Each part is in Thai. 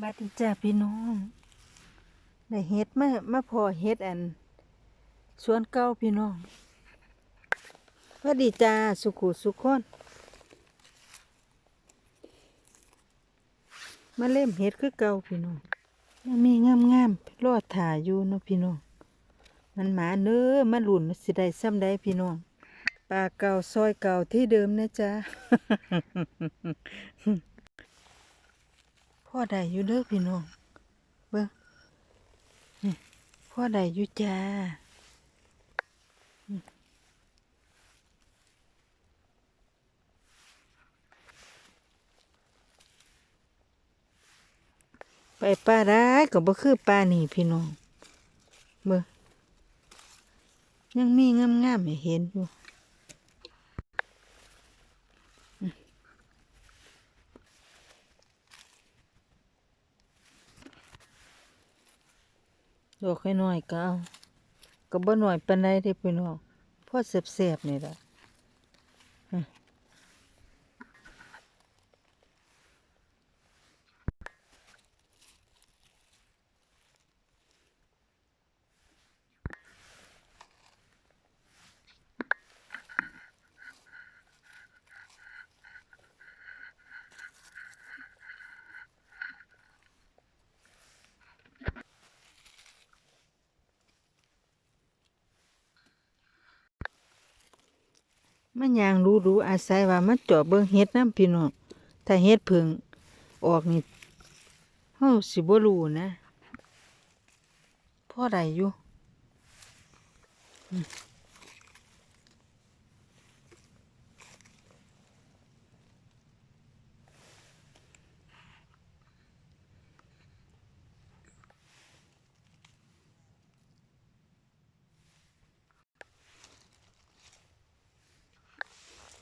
บัดนี้จ้าพี่น้องได้เฮ็ดมามาพอเฮ็ดอันสวนเก่าพี่น้องสวัสดีจ้าสุขุสุขคนมาเล่มเฮ็ดคือเก่าพี่น้องยังมีงามๆรอดถ่ายอยู่เนาะพี่น้องมันหมาเน้อมาหลุนสิได้ซ้ำได้พี่น้องปลาเก่าซอยเก่าที่เดิมนะจ๊ะ พ่อได้อยู่เด้อพี่น้องเบิ่งนี่พ่อได้อยู่จ้าไปปลาร้ายก็บ่คือปลานี่พี่น้องเบิ่งยังมีงามๆให้เห็นอยู่ ดอกน้อยก็เอาก็บ่หน่อยปานใดเด้พี่น้องพอเสียบๆนี่ล่ะ มันยางรู้ๆอาศัยว่ามันจอบเบิ้งเฮ็ดนํพี่น้องถ้าเฮ็ดพึ่งออกนี่เฮาสิบ่รู้นะพ่อได้อยู่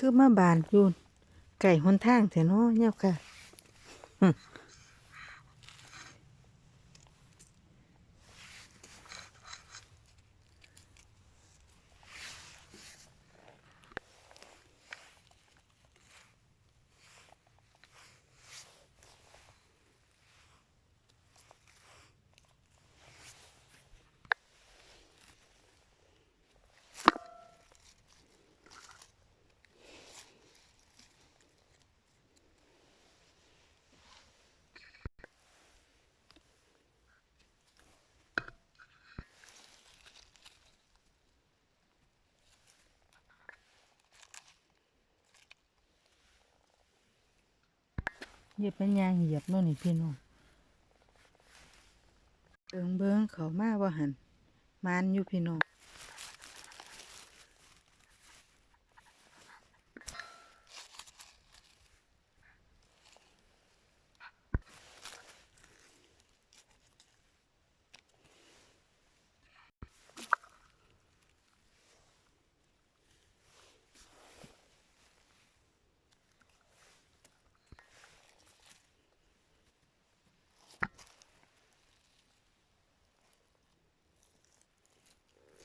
คือมาบานอยู่ไก่หนทางแท้เนาะเนวค่ะ เหยียบเป็นยางเหยียบโน่นนี่พี่น้องเบิงเบิงเขามาว่าหันมานอยู่พี่น้อง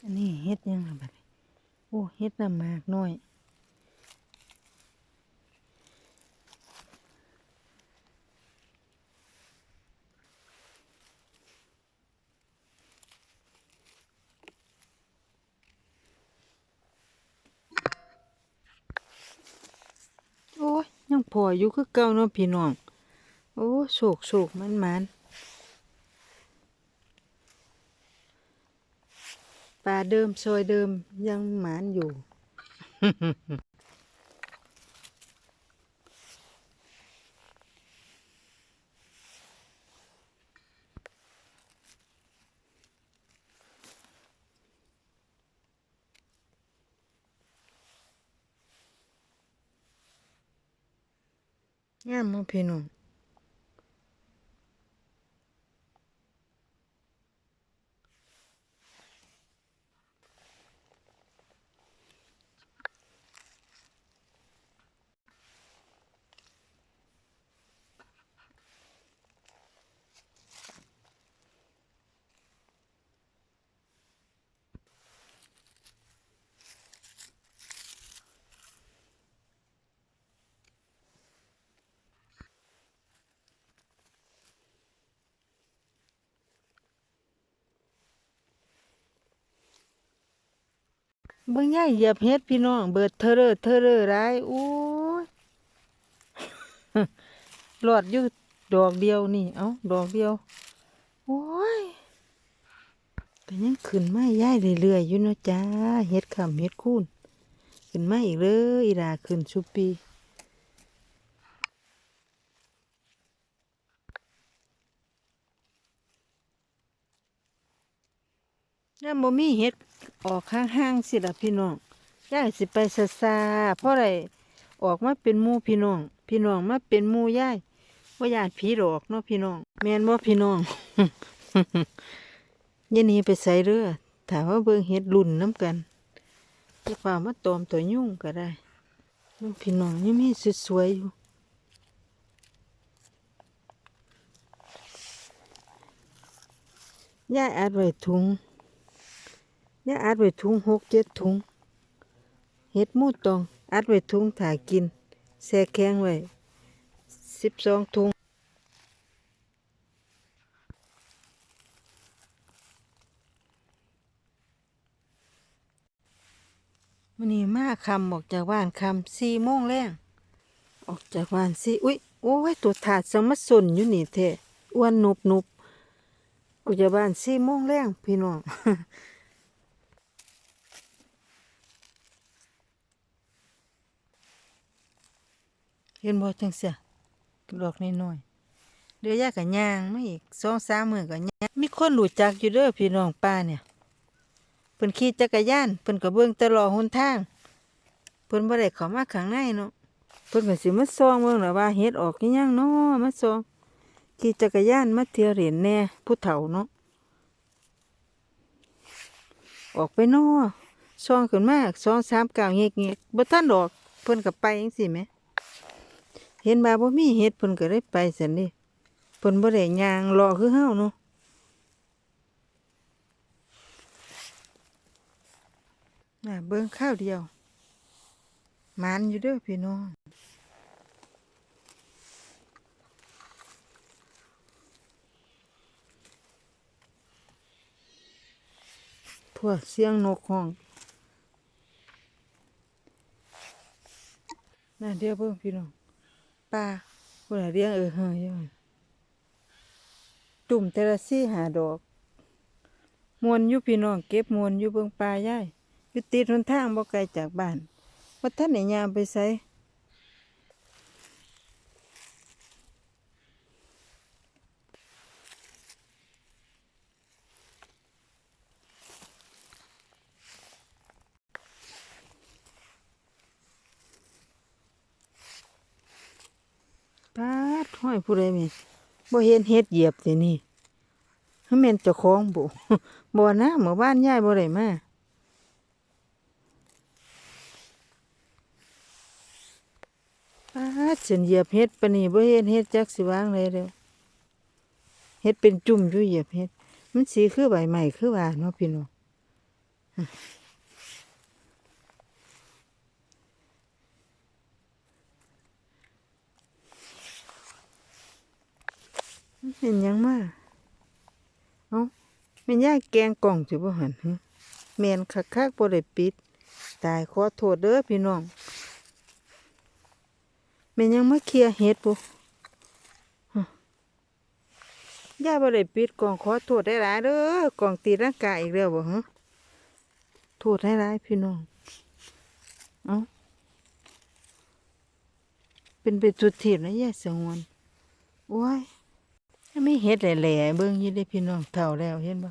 อันนี้เฮ็ดยังล่ะบัดนี้โอ้เฮ็ดน้ำหมากน้อยโอ้ยยังพออยู่คือเก่าเนาะพี่น้อง โอ้โศกโศกมันมัน ปลาเดิมซอยเดิมยังหมานอยู่ งามมาพี่น้อง เบิ่งย่ายเหยียบเฮ็ดพี่น้อง เบิดเทอเรอเทอเรอร้ายโอ้ยหลอดอยู่ดอกเดียวนี่ เอ้าดอกเดียว โอ้ยก็ยังขึ้นมาย่ายเรื่อยๆอยู่นะจ้าเฮ็ดคำเฮ็ดคูนขึ้นมาอีกเลยอีลาขึ้นชุบปีย่าบ่มีเฮ็ด ออกข้างๆสิละพี่น้องย่ายสิไปซาซาเพราะอะไรออกมาเป็นมูพี่น้อง พี่น้องมาเป็นมูย่ายว่าญาติผีหลอกเนาะพี่น้องแมนบ่าพี่น้องยันนี้ไปใส่เรือถามว่าเบิ่งเฮ็ดรุ่นน้ำกันจะฝ่ามาตอมตัวยุ่งก็ได้เบิ่งพี่น้องยังมีสวยๆอยู่ย่ายอัดไว้ถุง ย่าอัดไว้ถุงหกเจ็ดถุงเห็ดมูตอง อัดไว้ถุงถ่ากินแช่แข็งไว้สิบสองถุงมันนี้มาคำออกจากบ้านคำสี่โมงแรงออกจากบ้านสี่อุ้ยโอ้ยตัวถาดสมัสนอยู่นี่แท้อ้วนนุบนุบออกจากบ้านสี่โมงแรงพี่น้อง เห็นบ่จังเสียดอกน้อยๆเดี๋ยวยากับยางมาอีกสองสามมือกับยางมีคนรู้จักอยู่เด้อพี่น้องป้าเนี่ยเพิ่นขี่จักรยานเพิ่นก็เบิ่งตลอดหนทางเพิ่นบ่ได้เข้ามาข้างในเนาะเพิ่นก็สิมาส่องเบิ่งล่ะว่าเฮ็ดออกอีหยังเนาะมาส่องขี่จักรยานมาเที่ยวเล่นแน่ผู้เฒ่าเนาะออกไปนาะส่องขึ้นมาสองสามก้าวเงียกๆบ่ทันดอก เพิ่นก็ไปจังซี่แหม เห็นว่าบ่มีเฮ็ดเพิ่นก็ได้ไปซั่นนี่เพิ่นบ่ได้ย่างรอคือเฮาเนาะน่ะเบิ่งข้าวเดียวมานอยู่เด้อพี่น้องพวกเสียงนกห้องน่ะเดี๋ยวเบิ่งพี่น้อง ปลาคนละเรียงเออเฮยอยู่หั่นตุ่มแต่ละสี่หาดอก มวนอยู่พี่น้องเก็บมวนอยู่เบิ่งปลาย่ายอยู่ติดหนทางบ่ไกลจากบ้านว่าท่านไหนยามไปใส่ปาดห้อ ยผู้ใดแม่นบ่เห็นเฮ็ดเหยียบสินี่แม่นเจ้าของบ่บ่นะเมื่อวานยายบ่ได้มาปาฉันเหยียบเฮ็ดปานนี้บ่เห็นเฮ็ดจักสิวางเลยเด้อเฮ็ดเป็นจุ่มอยู่เหยียบเฮ็ด มันสีคือใบใหม่คือว่าเนาะพี่น้อง เป็นยังมาเอ้าแม่นยายแกงกล่องสิบ่หันหึแมนคักๆบ่ได้ปิด ตายขอโทษเด้อพี่น้องแม่นยังมาเคลียร์เห็ดปุ๊ย่าบ่ได้ปิดกล่องขอโทษได้หลายๆเด้อกล่องตีร่างกายอีกแล้วบ่ฮะโทษได้หลายๆพี่น้อง เอ้าเป็นไปจุดทีบนะย่าสงวนโอ้ย ไม่เฮ็ดแหล่ๆเบิ่งยู่ได้พี่น้องเท่าแล้วเห็นบ่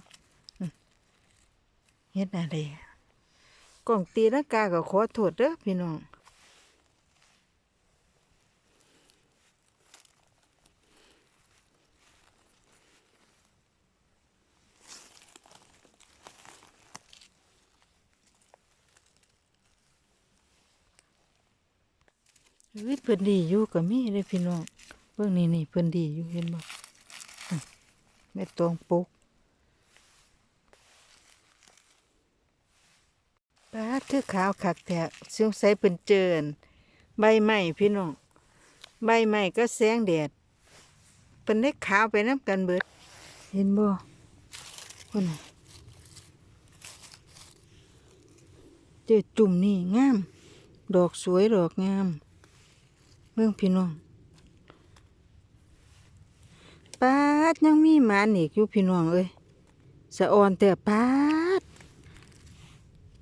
เฮ็ดอะไรกล่องตีร่างกาก็ขอโทษเด้อพี่น้องเฮ้ยเพิ่นดีอยู่ก็มีเลยพี่น้องเบิ่งนี่นี่เพิ่นดีอยู่เห็นบ่ แม่ตองปุกปาดคือขาวคักแท้สงสัยเพิ่นเจินใบไม้พี่น้อง ใบไม้ก็แสงแดดเพิ่นได้ขาวไปน้ำกันเบิด เห็นบ่คนเจอจุ่มนี่งาม ดอกสวยดอกงามเบิ่งพี่น้อง ปาดยังมีหมาหนีกอยู่พี่น้องเอ้ยสะออนแต่ปาด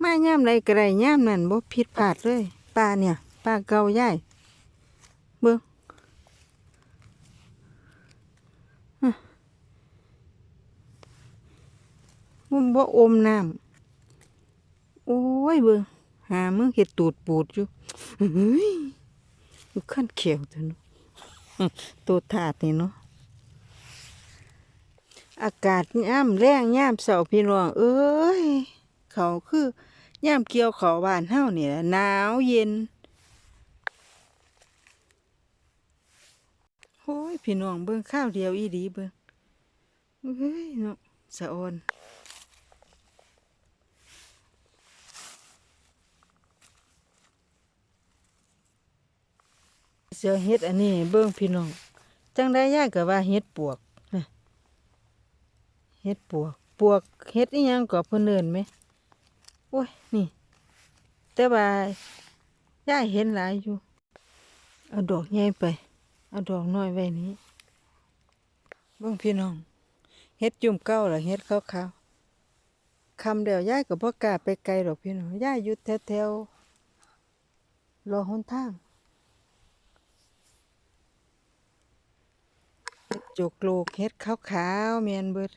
มาย่ำไรกระไรย่ำนั่นบ่ผิดพลาดเลยปลาเนี่ยปลาเกาใหญ่เบิ่งมันบ่อมน้ำโอ้ยเบิ่งหามึงเห็ดตูดปูดอยู่เฮ้ยขั้นเขียวเถอะเนาะตัวถาดนี่เนาะ อากาศย่ำแรงย่ำเสาพี่น้องเอ้ยเขาคือย่ามเกี่ยวเขาบ้านเฮาเนี่ยหนาวเย็นโอ้ยพี่น้องเบิ่งข้าวเดียวอีดีเบิ่งเฮ้ยเนาะสะออนเสือเฮ็ดอันนี้เบิ่งพี่น้องจังได้ยากก็ว่าเฮ็ดปวก เฮ็ดปวก ปวกเฮ็ดอีหยังก็เพิ่นเอิ้นไหมโอ้ยนี่ แต่ว่าย่าเห็นหลายอยู่ เอาดอกใหญ่ไป เอาดอกน้อยไว้นี้เบิ่งพี่น้องเฮ็ดจุ่มเก้าหรือเฮ็ดขาวๆคำเดียวย่ายก็บ่กาไปไกลดอกพี่น้องย่ายอยู่แถวๆรอหนทางเฮ็ดจุกโลกเฮ็ดขาวๆแม่นเบิด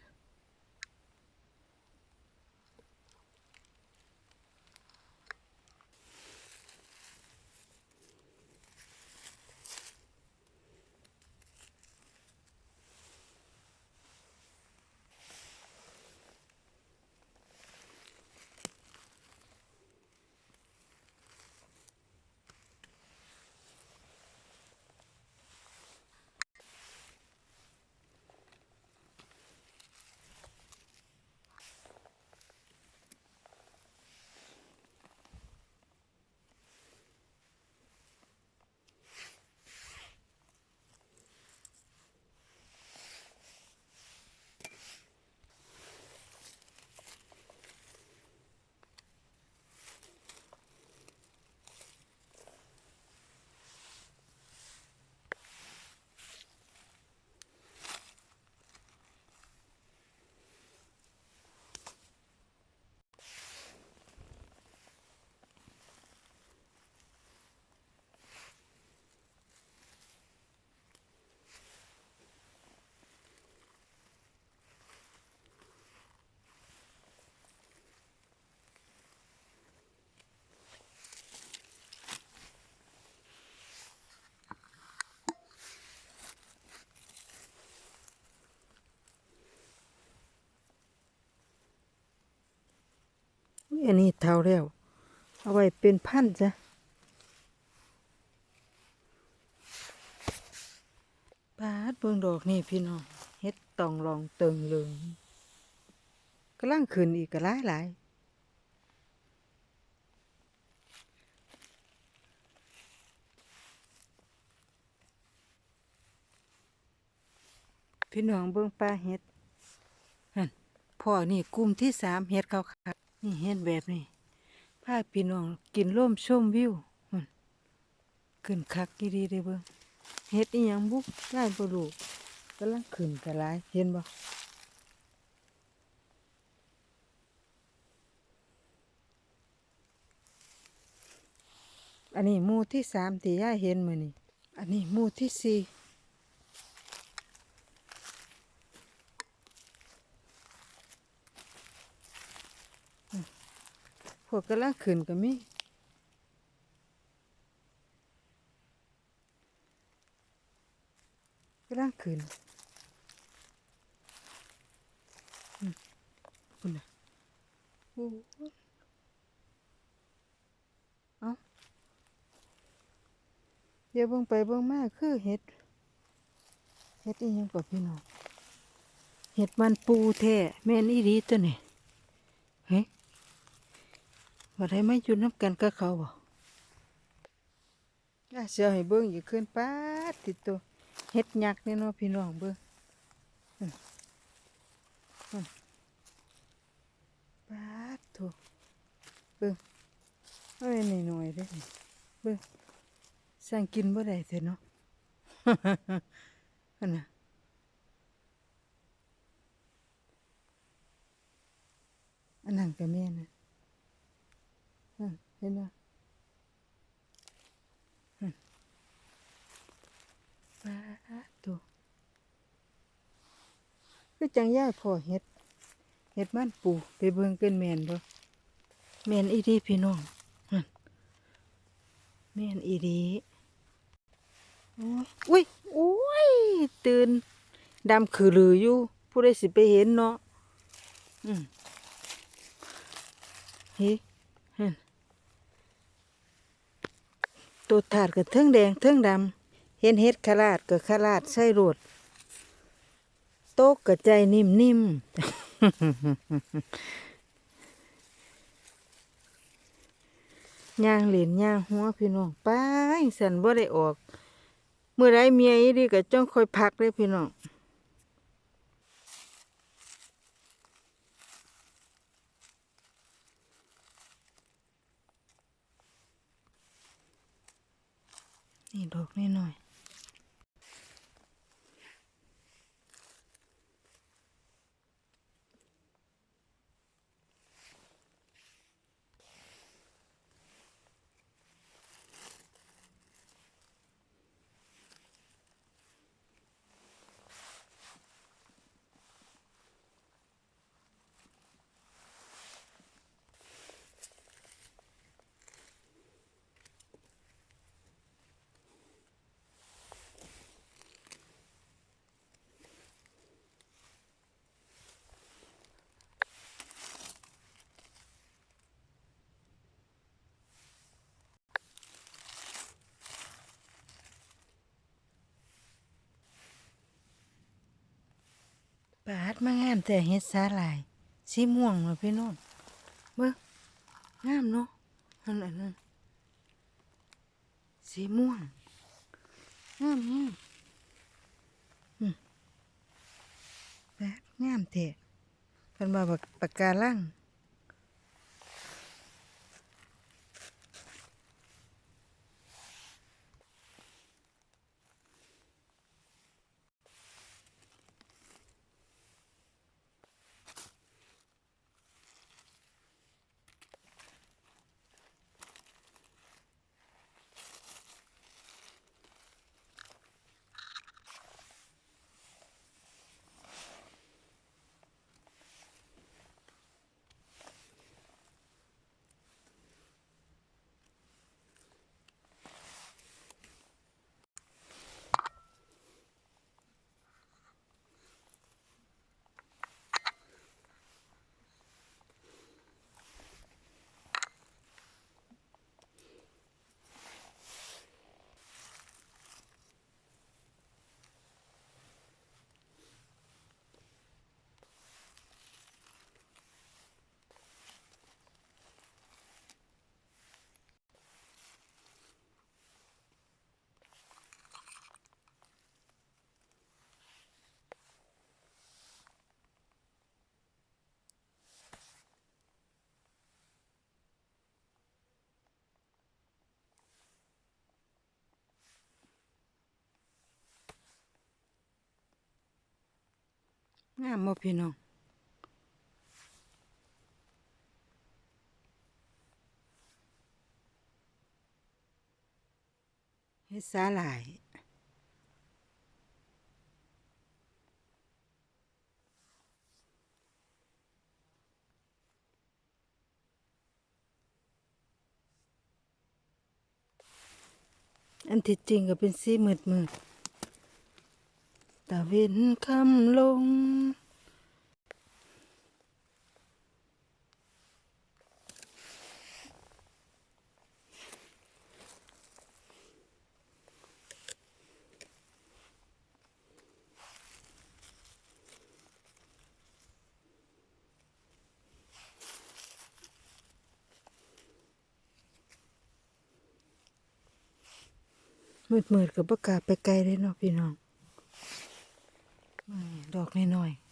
อันนี้เท่าแล้ว เอาไว้เป็นพันจ้ะปาดเบิ่งดอกนี่พี่น้องเฮ็ดตองรองเติงเลืองกำลังขึ้นอีกก็หลายหลายพี่น้องเบิ่งปลาเฮ็ดพ่อนี่กลุ่มที่สามเฮ็ดเขาค่ะ นี่เฮ็ดแบบนี้พาพี่น้องกินร่มชมวิวนั่นขึ้นคักดีเด้เบิ่งเฮ็ดอีหยังบุหลายบ่รู้กำลังขึ้นก็หลายเห็นบ่อันนี้มูที่สามที่ย่าเห็นมือนี่ อันนี้มูที่สี่ พวกกำลังขึ้นก็มีกำลังขึ้นคุณนะโอ้ยเอ้าเดี๋ยวเบิ่งไปเบิ่งมาคือเห็ด เห็ดอีหยังกับพี่น้องเห็ดมันปูแท้แม่นอีดีตัวนี่เฮ้ย ว่าได้ไม่อยู่น้ำกันกับเขาบ่อะเสียให้เบิ่งอยู่ขึ้นป้าดติดตัวเห็ดยักษ์นี่ยเนาะพี่น้องเบิ่งอืมอืมป้าดโถูเบิ่งเอ้ยหน่อยๆเด้เบิ่งสั่งกินบ่ได้เถอะเนาะอันน่ะอันนั้นก็แม่นะนั่น เห็นบ่อืมาตัวคือจังย่ายพ่อเฮ็ดเฮ็ดมันปูไปเบิ่งเป็นแมนบ่แมนอีดีพี่น้องแมนอีดีโอ้ยอุ้ยโอ้ย ตื่น ดำคือลืออยู่ ผู้ใดสิไปเห็นเนาะอืมเฮ้หั่น ตัวถาดก็เทิงแดงเทิงดำเห็นเฮ็ดขลาดก็ขลาดใส่โรดโต๊ะก็ใจนิ่มๆย่างเหรียญย่างหัวพี่น้องไปสันบ่ได้ออก เมื่อไรเมียอีดีก็จ้องคอยพักเลยพี่น้อง นี่ดอกนิดหน่อย ดมางามแต่เฮ็ดสาหร่ายสีม่วงเนาพี่น้องเบิ่งงามเนาะอันนั้นนั่นสีม่วงงามงามแบบงามแท้เป็นว่าบักปากกาลัง งามบ่พี่น้องเฮ็ดสาหร่ายอันที่จริงก็เป็นสีมืดมืด ตะเวนคำลง มืดมืดๆกับประกล้าศไปไกลเลยเนาะพี่น้องนี่ ดอกน้อยเ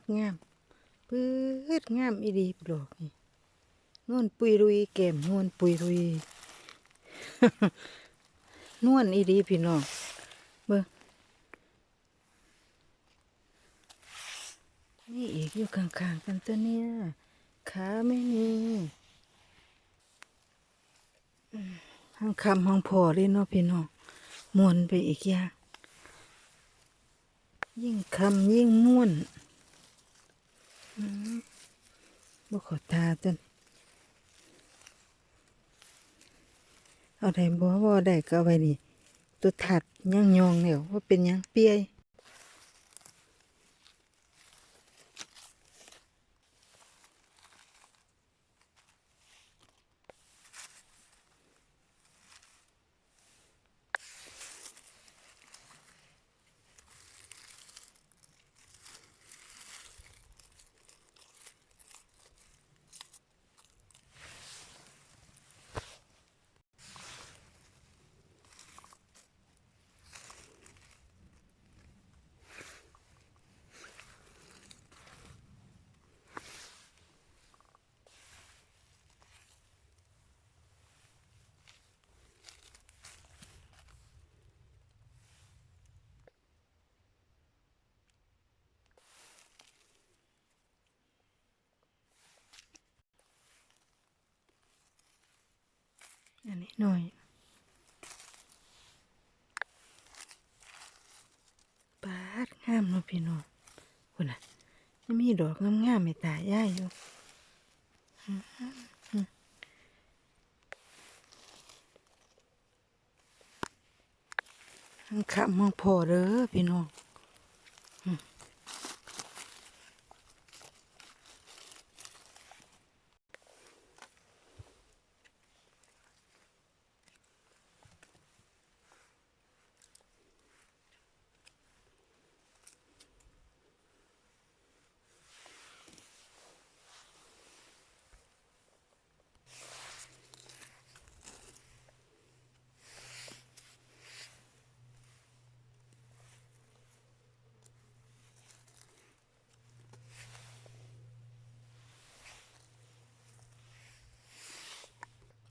ดงามปื๊ดงามอีดีปลอกนี่นวลปุยรุยแก้มนวลปุยรุยนวลอีดีพี่น้องเบิ่งนี่อีกอยู่ข้างๆกันตัวเนี้ยขาไม่มีห้างคำห้างพอเลยเนาะพี่น้องมวนไปอีกอย่างยิ่งคำยิ่งม่วน บ่ขอทาจนเอาได้บ่บ่ได้ก็เอาไว้นี่ตัวถัดยังยองแล้วว่าเป็นยังเปียย อันนี้หน่อยปาดงามเนาะพี่น้องคุณน่ะยังมีดอกงามๆให้ตายายอยู่อื้อหือหังขับมองพอเด้อพี่น้อง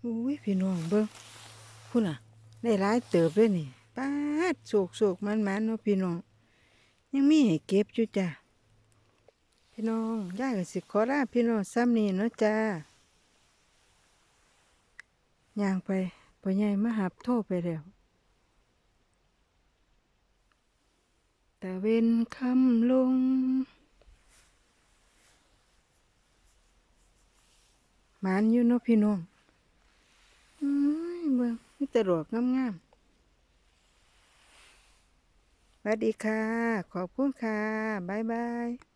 อุ้ยพี่น้องเบิ่งคุณน่ะ ได้หลายเติบเลยนี่ปาดโศกโศกมันมันเนาะพี่น้อง ยังมีให้เก็บอยู่จ้ะพี่น้องย่าก็สิขอลาพี่น้องซ้ำนี่เนาะจ้าย่างไปพ่อใหญ่มาหับโทรไปแล้วตะเวนคำลงมานอยู่เนาะพี่น้อง เบิ่งมีแต่ดอกงามๆสวัสดีค่ะ ขอบคุณค่ะ บ๊ายบาย